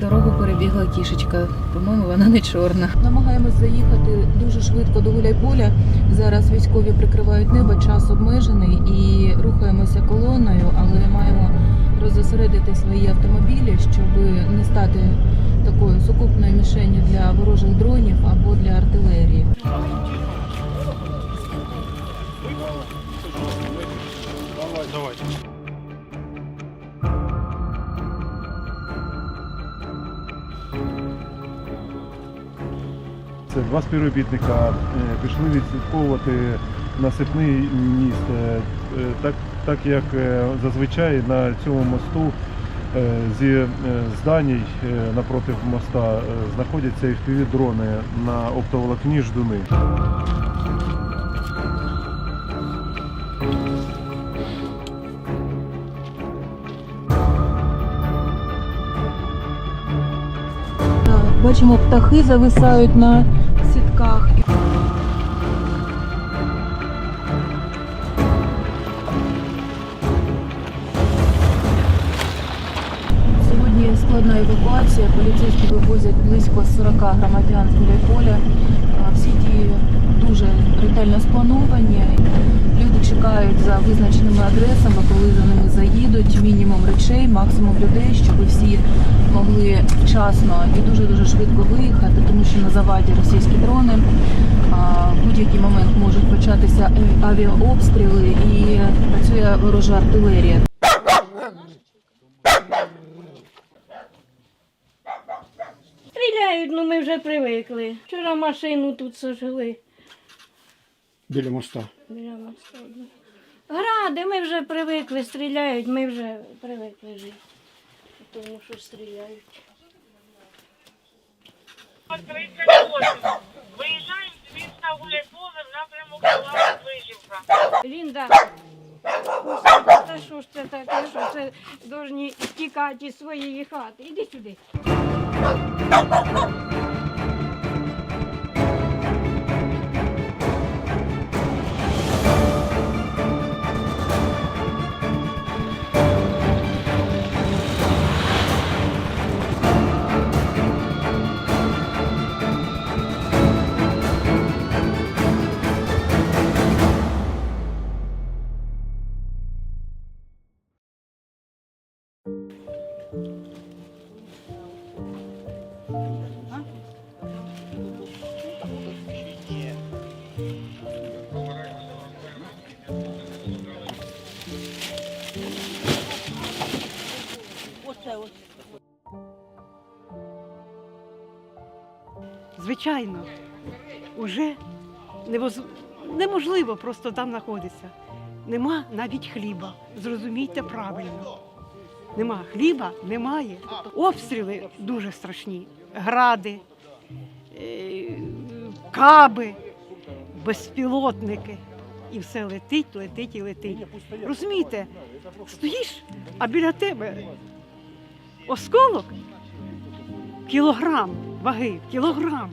Дорогу перебігла кішечка. По-моєму, вона не чорна. Намагаємось заїхати дуже швидко до Гуляйполя. Зараз військові прикривають небо, час обмежений і рухаємося колоною, але маємо роззосередити свої автомобілі, щоб не стати такою сукупною мішенью для ворожих дронів або для артилерії. Давайте. Це два співробітника е, пішли відслідковувати насипний міст, е, е, так, так як зазвичай на цьому мосту зі зданій напроти моста знаходяться fpv дрони на оптоволокні ждуни. Бачимо, птахи зависають на сітках. Сьогодні складна евакуація. Поліцейські вивозять близько 40 громадян з Гуляйполя. А Всі дії дуже ретельно сплановані. Люди чекають за визначеними адресами, коли за ними заїдуть. Мінімум речей, максимум людей, щоб всі могли вчасно і дуже дуже швидко виїхати, тому що на заваді російські дрони. А, В будь-який момент можуть початися авіаобстріли і працює ворожа артилерія. Стріляють, ну ми вже привикли. Вчора машину тут сожгли Біля моста. біля моста. Гради, ми вже привикли, стріляють, ми вже привикли жити. Тому що стріляють. 38. Виїжджаємо з міста Гуляйполе в напрямок села Вижівка. Лінда, та що ж це таке, що це повинні тікати із своєї хати. Іди сюди. Звичайно, уже невоз- неможливо просто там знаходитися. Нема навіть хліба. Зрозумійте правильно. Нема хліба, немає. Обстріли дуже страшні. Гради, каби, безпілотники. І все летить, летить і летить. Розумієте, стоїш, а біля тебе осколок кілограм ваги, кілограм.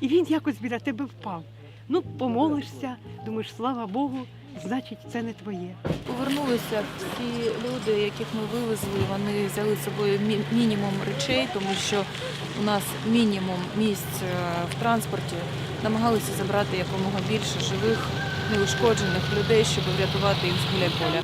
І він якось біля тебе впав. Ну, помолишся, думаєш, слава Богу, значить, це не твоє. Повернулися ті люди, яких ми вивезли. Вони взяли з собою мінімум речей, тому що у нас мінімум місць е, в транспорті. Намагалися забрати якомога більше живих, неушкоджених людей, щоб врятувати їх з Гуляйполя.